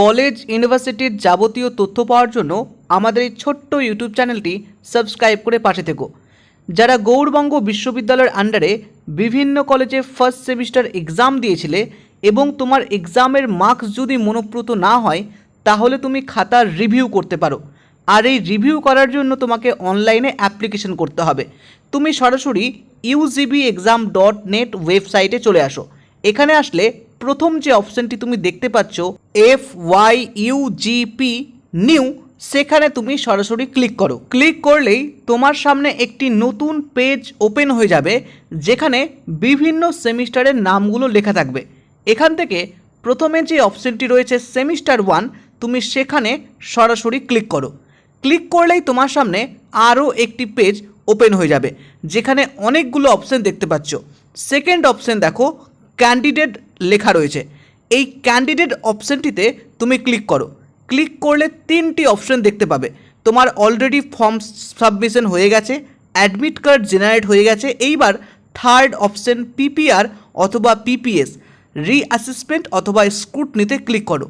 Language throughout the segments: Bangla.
কলেজ, ইউনিভার্সিটির যাবতীয় তথ্য পাওয়ার জন্য আমাদের এই ছোট্ট ইউটিউব চ্যানেলটি সাবস্ক্রাইব করে পাশে থেকো। যারা গৌড়বঙ্গ বিশ্ববিদ্যালয়ের আন্ডারে বিভিন্ন কলেজে ফার্স্ট সেমিস্টার এক্সাম দিয়েছিলে এবং তোমার এক্সামের মার্কস যদি মনোপ্রত না হয়, তাহলে তুমি খাতার রিভিউ করতে পারো। আর এই রিভিউ করার জন্য তোমাকে অনলাইনে অ্যাপ্লিকেশন করতে হবে। তুমি সরাসরি ইউজিবি এক্সাম ডট নেট ওয়েবসাইটে চলে আসো। এখানে আসলে প্রথম যে অপশনটি তুমি দেখতে পাচ্ছ এফ ওয়াই ইউজিপি নিউ সেখানে তুমি সরাসরি ক্লিক করো। ক্লিক করলেই তোমার সামনে একটি নতুন পেজ ওপেন হয়ে যাবে, যেখানে বিভিন্ন সেমিস্টারের নামগুলো লেখা থাকবে। এখান থেকে প্রথমে যে অপশনটি রয়েছে সেমিস্টার ওয়ান তুমি সেখানে সরাসরি ক্লিক করো। ক্লিক করলেই তোমার সামনে আরও একটি পেজ ওপেন হয়ে যাবে, যেখানে অনেকগুলো অপশন দেখতে পাচ্ছ। সেকেন্ড অপশন দেখো ক্যান্ডিডেট লেখা রয়েছে। এই ক্যান্ডিডেট অপশনটিতে তুমি ক্লিক করো। ক্লিক করলে তিনটি অপশন দেখতে পাবে। তোমার অলরেডি ফর্ম সাবমিশন হয়ে গেছে অ্যাডমিট কার্ড জেনারেট হয়ে গেছে, এইবার থার্ড অপশন পিপিআর অথবা পিপিএস রিঅ্যাসেসমেন্ট অথবা স্ক্রুটনিতে ক্লিক করো।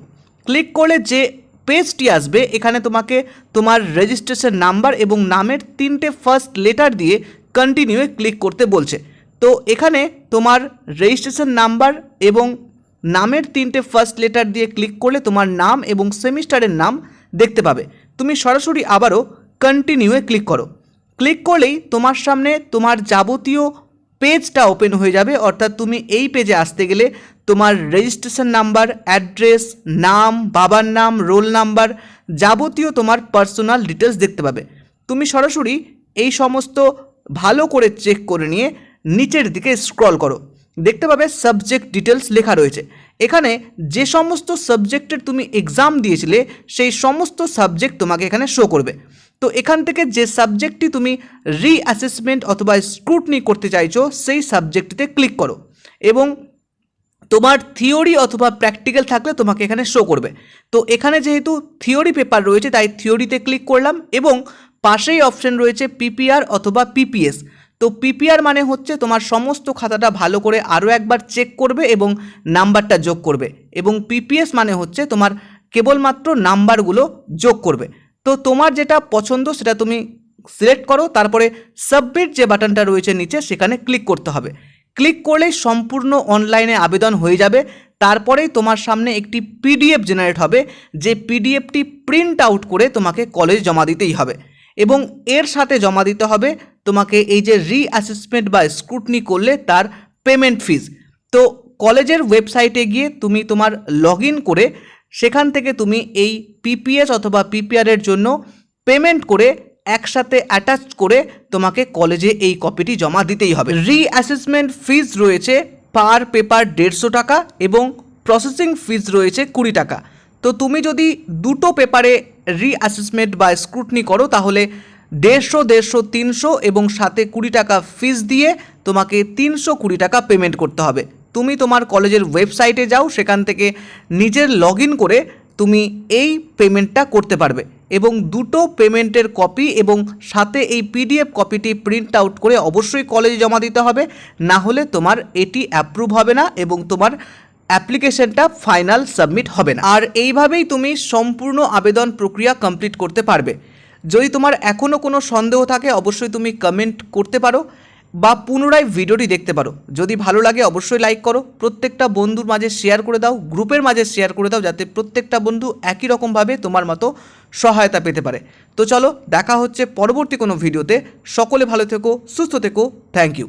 ক্লিক করলে যে পেজটি আসবে, এখানে তোমাকে তোমার রেজিস্ট্রেশন নাম্বার এবং নামের তিনটে ফার্স্ট লেটার দিয়ে কন্টিনিউয়ে ক্লিক করতে বলছে। তো এখানে তোমার রেজিস্ট্রেশন নাম্বার এবং নামের তিনটে ফার্স্ট লেটার দিয়ে ক্লিক করলে তোমার নাম এবং সেমিস্টারের নাম দেখতে পাবে। তুমি সরাসরি আবারও কন্টিনিউয়ে ক্লিক করো। ক্লিক করলেই তোমার সামনে তোমার যাবতীয় পেজটা ওপেন হয়ে যাবে, অর্থাৎ তুমি এই পেজে আসতে গেলে তোমার রেজিস্ট্রেশন নাম্বার অ্যাড্রেস নাম, বাবার নাম রোল নাম্বার যাবতীয় তোমার পার্সোনাল ডিটেলস দেখতে পাবে। তুমি সরাসরি এই সমস্ত ভালো করে চেক করে নিয়ে নিচের দিকে স্ক্রল করো। দেখতে পাবে সাবজেক্ট ডিটেলস লেখা রয়েছে। এখানে যে সমস্ত সাবজেক্টের তুমি এক্সাম দিয়েছিলে, সেই সমস্ত সাবজেক্ট তোমাকে এখানে শো করবে। তো এখান থেকে যে সাবজেক্টটি তুমি রিঅ্যাসেসমেন্ট অথবা স্ক্রুটনি করতে চাইছো, সেই সাবজেক্টটিতে ক্লিক করো। এবং তোমার থিওরি অথবা প্র্যাকটিক্যাল থাকলে তোমাকে এখানে শো করবে। তো এখানে যেহেতু থিওরি পেপার রয়েছে, তাই থিওরিতে ক্লিক করলাম এবং পাশেই অপশন রয়েছে পিপিআর অথবা পিপিএস তো পিপিআর মানে হচ্ছে তোমার সমস্ত খাতাটা ভালো করে আরও একবার চেক করবে এবং নাম্বারটা যোগ করবে। এবং পিপিএস মানে হচ্ছে তোমার কেবলমাত্র নাম্বারগুলো যোগ করবে। তো তোমার যেটা পছন্দ সেটা তুমি সিলেক্ট করো, তারপরে সাবমিট যে বাটনটা রয়েছে নিচে সেখানে ক্লিক করতে হবে। ক্লিক করলেই সম্পূর্ণ অনলাইনে আবেদন হয়ে যাবে। তারপরেই তোমার সামনে একটি পিডিএফ জেনারেট হবে, যে পিডিএফটি প্রিন্ট আউট করে তোমাকে কলেজ জমা দিতেই হবে। এবং এর সাথে জমা দিতে হবে তোমাকে এই যে রিঅ্যাসেসমেন্ট বা স্ক্রুটনি করলে তার পেমেন্ট ফিজ তো কলেজের ওয়েবসাইটে গিয়ে তুমি তোমার লগ করে সেখান থেকে তুমি এই পিপিএস অথবা পিপিআরের জন্য পেমেন্ট করে একসাথে অ্যাটাচ করে তোমাকে কলেজে এই কপিটি জমা দিতেই হবে। রিঅ্যাসেসমেন্ট ফিজ রয়েছে পার পেপার দেড়শো টাকা এবং প্রসেসিং ফিজ রয়েছে কুড়ি টাকা। তো তুমি যদি দুটো পেপারে রিঅ্যাসেসমেন্ট বা স্ক্রুটনি করো, তাহলে দেড়শো দেড়শো, তিনশো এবং সাথে কুড়ি টাকা ফিস দিয়ে তোমাকে তিনশো কুড়ি টাকা পেমেন্ট করতে হবে। তুমি তোমার কলেজের ওয়েবসাইটে যাও, সেখান থেকে নিজের লগ করে তুমি এই পেমেন্টটা করতে পারবে এবং দুটো পেমেন্টের কপি এবং সাথে এই পিডিএফ কপিটি প্রিন্ট আউট করে অবশ্যই কলেজে জমা দিতে হবে। না হলে তোমার এটি অ্যাপ্রুভ হবে না এবং তোমার অ্যাপ্লিকেশনটা ফাইনাল সাবমিট হবে না। আর এইভাবেই তুমি সম্পূর্ণ আবেদন প্রক্রিয়া কমপ্লিট করতে পারবে। যদি তোমার এখনও কোনো সন্দেহ থাকে, অবশ্যই তুমি কমেন্ট করতে পারো বা পুনরায় ভিডিওটি দেখতে পারো। যদি ভালো লাগে, অবশ্যই লাইক করো। প্রত্যেকটা বন্ধুর মাঝে শেয়ার করে দাও গ্রুপের মাঝে শেয়ার করে দাও, যাতে প্রত্যেকটা বন্ধু একই রকমভাবে তোমার মতো সহায়তা পেতে পারে। তো চলো, দেখা হচ্ছে পরবর্তী কোনো ভিডিওতে। সকলে ভালো থেকো, সুস্থ থেকো। Thank you